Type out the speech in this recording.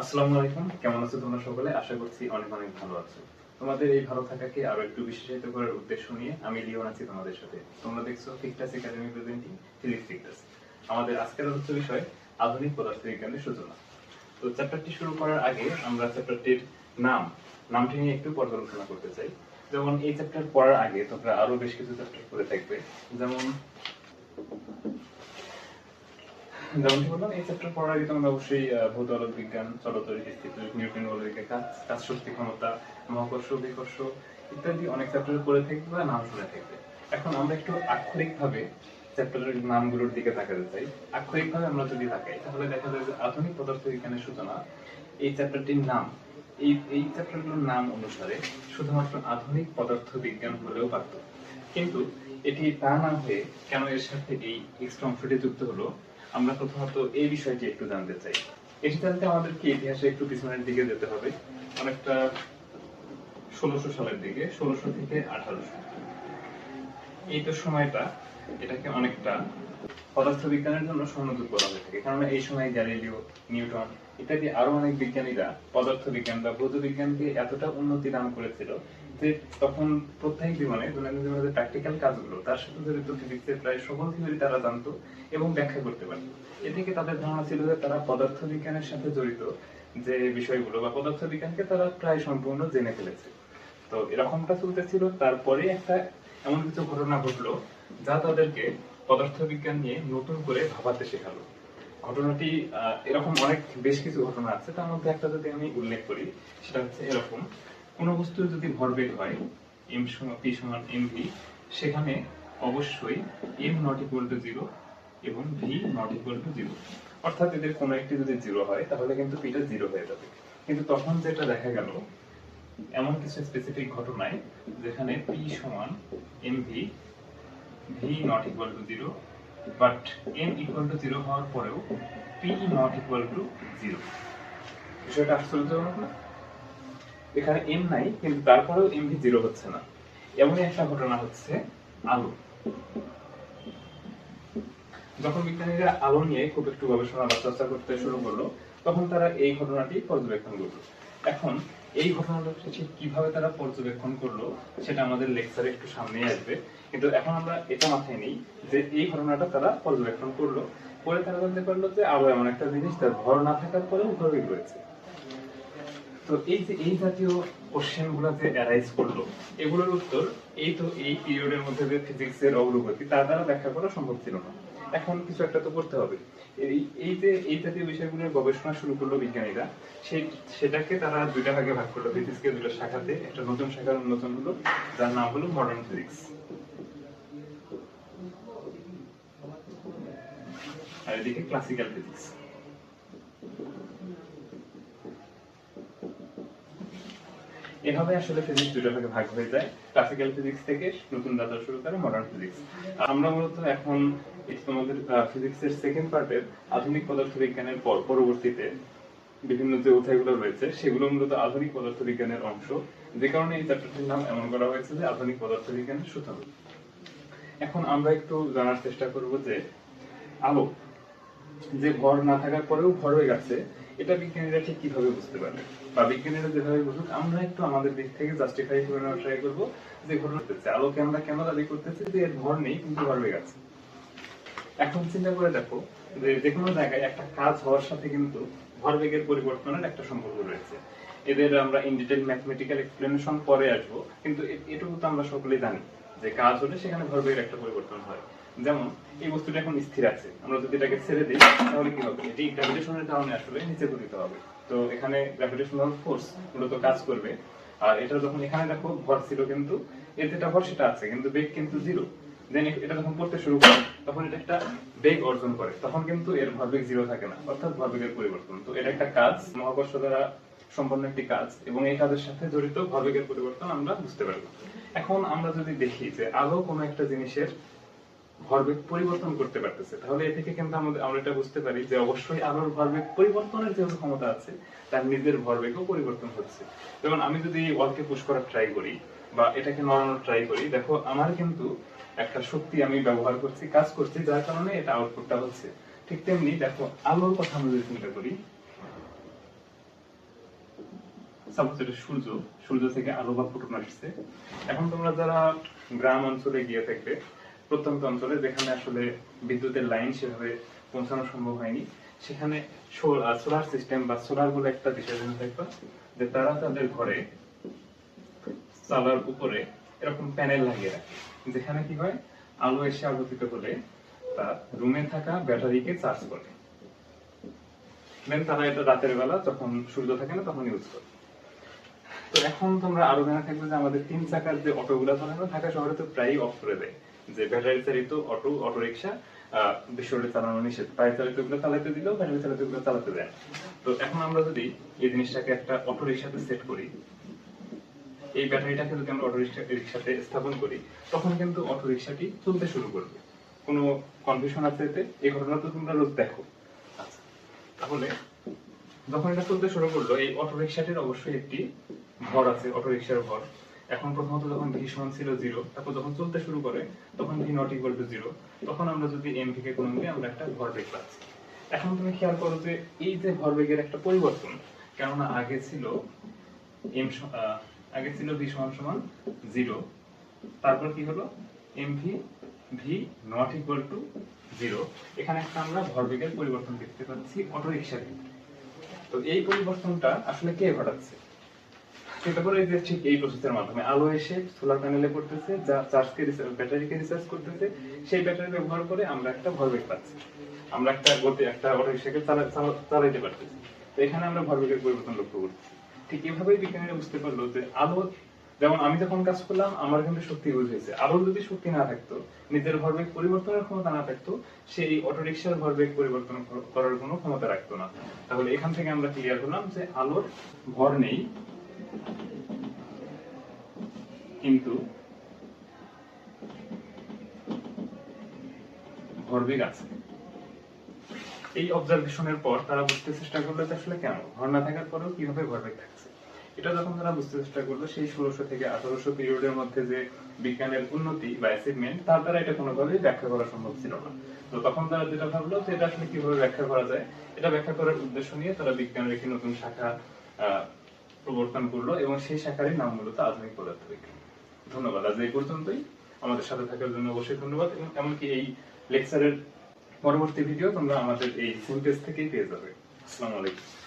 আসসালামু আলাইকুম, কেমন আছো তোমরা সকলে? আশা করছি অনেক অনেক ভালো আছো। তোমাদের এই ভালো থাকাকে আরও একটু বিশেষিত করার উদ্দেশ্য নিয়ে আমি লিওন আছি তোমাদের সাথে। তোমরা দেখছ Fictus academy presenting physics Fictus আমাদের আজকের আলোচ্য বিষয় আধুনিক পদার্থবিজ্ঞানের সূচনা। তো চ্যাপ্টারটি শুরু করার আগে আমরা চ্যাপ্টারটির নাম, নামটি নিয়ে একটু পর্যালোচনা করতে চাই। যেমন এই চ্যাপ্টার পড়ার আগে তোমরা আরও বেশ কিছু চ্যাপ্টার পড়ে থাকবে। যেমন যেমনটি বললাম, এই চ্যাপ্টার পড়ার আগে তোমরা অবশ্যই ভূতল বিজ্ঞান চলতরি স্থিতি নিউটন বলবিকে কাজ শক্তি ক্ষমতা, মহাকর্ষ, বিকর্ষ ইত্যাদি অনেক চ্যাপ্টার পড়ে থাকবে বা নাম শুনে থাকবে। এখন আমরা একটু আক্ষরিক ভাবে চ্যাপ্টারের নামগুলোর দিকে তাকাতে চাই। আক্ষরিক ভাবে আমরা যদি তাকাই, তাহলে দেখা যায় যে আধুনিক পদার্থ পদার্থবিজ্ঞানের সূচনা এই চ্যাপ্টারটির নাম এই এই চ্যাপ্টারগুলোর নাম অনুসারে শুধুমাত্র আধুনিক পদার্থ বিজ্ঞান হলেও পারত কিন্তু এটি তা না হয়ে কেন এর সাথে এই এক্সট্রা অংশটি যুক্ত হলো, আমরা প্রথমত এই বিষয়টি একটু জানতে চাই। এটি জানতে আমাদেরকে ইতিহাসে একটু পিছনের দিকে যেতে হবে? অনেকটা ষোলোশো সালের দিকে, ষোলোশো থেকে আঠারোশো। এই তো সময়টা এটাকে অনেকটা পদার্থবিজ্ঞানের জন্য স্বর্ণযুগ বলা হয়ে থাকে। কারণ এই সময় গ্যালিলিও, নিউটন ইত্যাদি আরও অনেক বিজ্ঞানীরা পদার্থবিজ্ঞান বা ভৌত বিজ্ঞানকে এতটা উন্নতি দান করেছিল যে তখন প্রত্যেক জীবনে, দৈনন্দিন জীবনে প্র্যাকটিক্যাল কাজগুলো, তার সাথে জড়িত ফিজিক্সের প্রায় সকল থিওরি তারা জানতো এবং ব্যাখ্যা করতে পারত এ থেকে তাদের ধারণা ছিল যে তারা পদার্থবিজ্ঞানের সাথে জড়িত যে বিষয়গুলো বা পদার্থবিজ্ঞানকে তারা প্রায় সম্পূর্ণ জেনে ফেলেছে। তো এরকমটা চলতেছিল। তারপরে একটা এমন কিছু ঘটনা ঘটলো যা তাদেরকে পদার্থবিজ্ঞান নিয়ে নতুন করে ভাবাতে শেখালো। ঘটনাটি এরকম অনেক বেশ কিছু ঘটনা আছে, তার মধ্যে একটা যদি আমি উল্লেখ করি, সেটা হচ্ছে এরকম। কোন বস্তুর যদি ভরবেগ হয় এম সমান পি সমান এম ভি সেখানে অবশ্যই M not equal to zero এবং V not equal to zero অর্থাৎ এদের কোনো একটি যদি জিরো হয়, তাহলে কিন্তু পিটা জিরো হয়ে যাবে। কিন্তু তখন যেটা দেখা গেল এমন কিছু স্পেসিফিক ঘটনায় যেখানে পি সমান M V V not equal to zero but M equal to zero হওয়ার পরেও P not equal to zero বিষয়টা আশ্চর্যজনক না? এখানে এম নাই, কিন্তু তারপরেও এম ভি জিরো হচ্ছে না। এমনই একটা ঘটনা হচ্ছে আলো। যখন বিজ্ঞানীরা আলো নিয়ে খুব একটু গবেষণা বা চর্চা করতে শুরু করল, তখন তারা এই ঘটনাটি পর্যবেক্ষণ করল। এখন এই ঘটনাটা ঠিক কীভাবে তারা পর্যবেক্ষণ করল, সেটা আমাদের লেকচারে একটু সামনে আসবে। কিন্তু এখন আমরা এটা মাথায় নেই যে এই ঘটনাটা তারা পর্যবেক্ষণ করল। পরে তারা জানতে পারল যে আরও এমন একটা জিনিস, তার ভর না থাকার পরেও ভরবেগ রয়েছে তো এই যে এই জাতীয় কোশ্চেনগুলো অ্যারাইজ করল, এগুলোর উত্তর এই তো এই পিরিয়ডের মধ্যে যে ফিজিক্স এর অগ্রগতি, তার দ্বারা ব্যাখ্যা করা সম্ভব ছিল না। এখন কিছু একটা তো করতে হবে। এই এই যে এই জাতীয় বিষয়গুলোর গবেষণা শুরু করল বিজ্ঞানীরা সেই সেটাকে তারা দুইটা ভাগে ভাগ করল ফিজিক্সকে দুটো শাখাতে, একটা নতুন শাখার উন্মোচন হলো, যার নাম হলো মডার্ন ফিজিক্স আর এদিকে ক্লাসিক্যাল ফিজিক্স এভাবে আসলে ফিজিক্স দুটো ভাগে ভাগ হয়ে যায়। ক্লাসিক্যাল ফিজিক্স থেকে নতুন যাত্রা শুরু করে মডার্ন ফিজিক্স আমরা মূলত এখন এই তোমাদের ফিজিক্সের সেকেন্ড পার্টের আধুনিক পদার্থবিজ্ঞানের পর, পরবর্তীতে বিভিন্ন যে অধ্যায়গুলো রয়েছে, সেগুলো মূলত আধুনিক পদার্থবিজ্ঞানের অংশ। যে কারণে এই চ্যাপ্টারটির নাম এমন করা হয়েছে যে আধুনিক পদার্থবিজ্ঞানের সূচনা। এখন আমরা একটু জানার চেষ্টা করব যে, আলো যে ভর না থাকার পরেও ভর হয়ে আছে এটা বিজ্ঞানীরা ঠিক কীভাবে বুঝতে পারবে? বা বিজ্ঞানীরা যেভাবে বুঝুক, আমরা একটু আমাদের দিক থেকে জাস্টিফাই করে নেওয়ার ট্রাই করব যে ঘটনা হচ্ছে আলোকে আমরা কেন দাবি করতেছি যে এর ভর নেই, কিন্তু ভরবেগ আছে এখন চিন্তা করে দেখো যে যে কোনো জায়গায় একটা কাজ হওয়ার সাথে কিন্তু ভরবেগের পরিবর্তনের একটা সম্পর্ক রয়েছে। এদের আমরা ইন ডিটেল ম্যাথমেটিক্যাল এক্সপ্লেনেশন পরে আসব, কিন্তু এটুকু তো আমরা সকলেই জানি যে কাজ হলে সেখানে ভরবেগের একটা পরিবর্তন হয়। যেমন, এই বস্তুটা এখন স্থির আছে। আমরা যদি এটাকে ছেড়ে দিই, তাহলে কি হবে? এটি গ্র্যাভিটেশনের কারণে আসলে নিচে পতিত হবে। তো এখানে গ্র্যাভিটেশনাল ফোর্স মূলত কাজ করবে। আর এটা যখন এখানে দেখো, ভর ছিল কিন্তু, এর যেটা ভর সেটা আছে, কিন্তু বেগ কিন্তু জিরো দেন এটা যখন পড়তে শুরু করে, তখন এটা একটা বেগ অর্জন করে। তখন কিন্তু এর ভরবেগ জিরো থাকে না, অর্থাৎ ভরবেগের পরিবর্তন। তো এটা একটা কাজ, মহাকর্ষ দ্বারা সম্পন্ন একটি কাজ, এবং এই কাজের সাথে জড়িত ভরবেগের পরিবর্তন আমরা বুঝতে পারব। এখন আমরা যদি দেখি যে আলো কোনো একটা জিনিসের ভরবেগ পরিবর্তন করতে পারতেছে। তাহলে এ থেকে কিন্তু আমরা এটা বুঝতে পারি যে অবশ্যই আলোর ভরবেগ পরিবর্তনের যেহেতু ক্ষমতা আছে, তার নিজের ভরবেগও পরিবর্তন হচ্ছে। যেমন আমি যদি ওয়ালকে পুশ করার ট্রাই করি বা এটাকে নড়ানোর ট্রাই করি, দেখো আমার কিন্তু একটা শক্তি আমি ব্যবহার করছি, কাজ করছি, যার কারণে এটা আউটপুটটা হচ্ছে। ঠিক তেমনি দেখো, আলোর কথা আমরা যদি চিন্তা করি সাপোজ এটা সূর্য সূর্য থেকে আলো বা ফোটন আসছে। এখন তোমরা যারা গ্রাম অঞ্চলে গিয়ে থাকবে প্রত্যন্ত অঞ্চলে, যেখানে আসলে বিদ্যুতের লাইন সেভাবে পৌঁছানো সম্ভব হয়নি, সেখানে সোলার সিস্টেম বা সোলার বলে একটা বিষয় জেনে থাকবা, যে তারা তাদের ঘরে চালার উপরে এরকম প্যানেল লাগিয়ে রাখে, যেখানে কি হয়, আলো এসে আলোকিত হলে তার রুমে থাকা ব্যাটারিকে চার্জ করে। দেন তারা এটা রাতের বেলা যখন সূর্য থাকে না, তখন ইউজ করে। তো এখন তোমরা আরও জানা থাকবে যে আমাদের তিন চাকার যে অটোগুলো চালানো ঢাকা শহরে তো প্রায়ই অফ করে দেয়। যে ব্যাটারি চালিত অটো অটো রিক্সা বিশ্ব রোডে চালানো নিষেধ। পায়ে চালিতগুলো চালাতে দিলেও ব্যাটারি চালিতগুলো চালাতে দেয়। তো এখন আমরা যদি এই জিনিসটাকে একটা অটো রিক্সাতে সেট করি, এই ব্যাটারিটাকে যদি আমরা অটো রিক্সা রিক্সাতে স্থাপন করি, তখন কিন্তু অটো রিক্সাটি চলতে শুরু করবে। কোনো কনফিউশন আছে এতে? এই ঘটনা তো তোমরা রোজ দেখো। আচ্ছা তাহলে যখন এটা চলতে শুরু করল, এই অটো রিক্সাটির অবশ্যই একটি ভর আছে অটো রিক্সার ভর এখন প্রথমত যখন ভি সমান ছিল জিরো তারপর যখন চলতে শুরু করে, তখন V not equal to zero তখন আমরা যদি এম ভি কে গুণন দিই আমরা একটা ভরবেগ পাচ্ছি। এখন তুমি খেয়াল করো যে এই যে ভরবেগের একটা পরিবর্তন, কেননা আগে ছিল এম আগে ছিল ভি সমান সমান জিরো তারপর কি হলো? M V V not equal to zero এখানে একটা আমরা ভরবেগের পরিবর্তন দেখতে পাচ্ছি অটো রিক্সার ক্ষেত্রে তো এই পরিবর্তনটা আসলে কে ঘটাচ্ছে? করে যে ঠিক এই প্রসেসের মাধ্যমে আলো এসে সোলার প্যানেলে যা চার্জকে ব্যাটারিকে করতেছে, সেই ব্যাটারি ব্যবহার করে আমরা একটা ভরবেগ পাচ্ছি। আমরা একটা গতি একটা অটো রিক্সাকে চালা- চালা- চালাইতে পারতেছি। তো এখানে আমরা ভরবেগের পরিবর্তন লক্ষ্য ঠিক এভাবেই বিজ্ঞানীরা বুঝতে পারল যে আলো যেমন আমি যখন কাজ করলাম, আমার কিন্তু শক্তি ইউজ হয়েছে। আলোর যদি শক্তি না থাকতো, নিজের ভরবেগ পরিবর্তনের ক্ষমতা না থাকতো, সেই অটোরিকশার ভরবেগ পরিবর্তন করার কোনো ক্ষমতা রাখতো না। তাহলে এখান থেকে আমরা ক্লিয়ার করলাম যে আলোর ভর নেই। কিন্তু ভরবেগ আছে। এই অবজারভেশনের পর তারা বুঝতে চেষ্টা করল যে আসলে কেন? ভর না থাকার পরেও কীভাবে ভরবেগ থাকছে? এটা যখন তারা বুঝতে চেষ্টা করল, সেই ষোলোশো থেকে আঠারোশো পিরিয়ডের মধ্যে যে বিজ্ঞানের উন্নতি বা অ্যাচিভমেন্ট তার দ্বারা এটা কোনোভাবেই ব্যাখ্যা করা সম্ভব ছিল না। তো তখন তারা যেটা ভাবলো যে এটা আসলে কীভাবে ব্যাখ্যা করা যায়, এটা ব্যাখ্যা করার উদ্দেশ্য নিয়ে তারা বিজ্ঞানের একটি নতুন শাখা প্রবর্তন করল এবং সেই শাখারই নাম মূলত আধুনিক পদার্থবিজ্ঞান। ধন্যবাদ আজ এই পর্যন্তই। আমাদের সাথে থাকার জন্য অবশ্যই ধন্যবাদ এবং এমনকি এই লেকচারের পরবর্তী ভিডিও তোমরা আমাদের এই সিনটেজ থেকেই পেয়ে যাবে। আসসালামু আলাইকুম।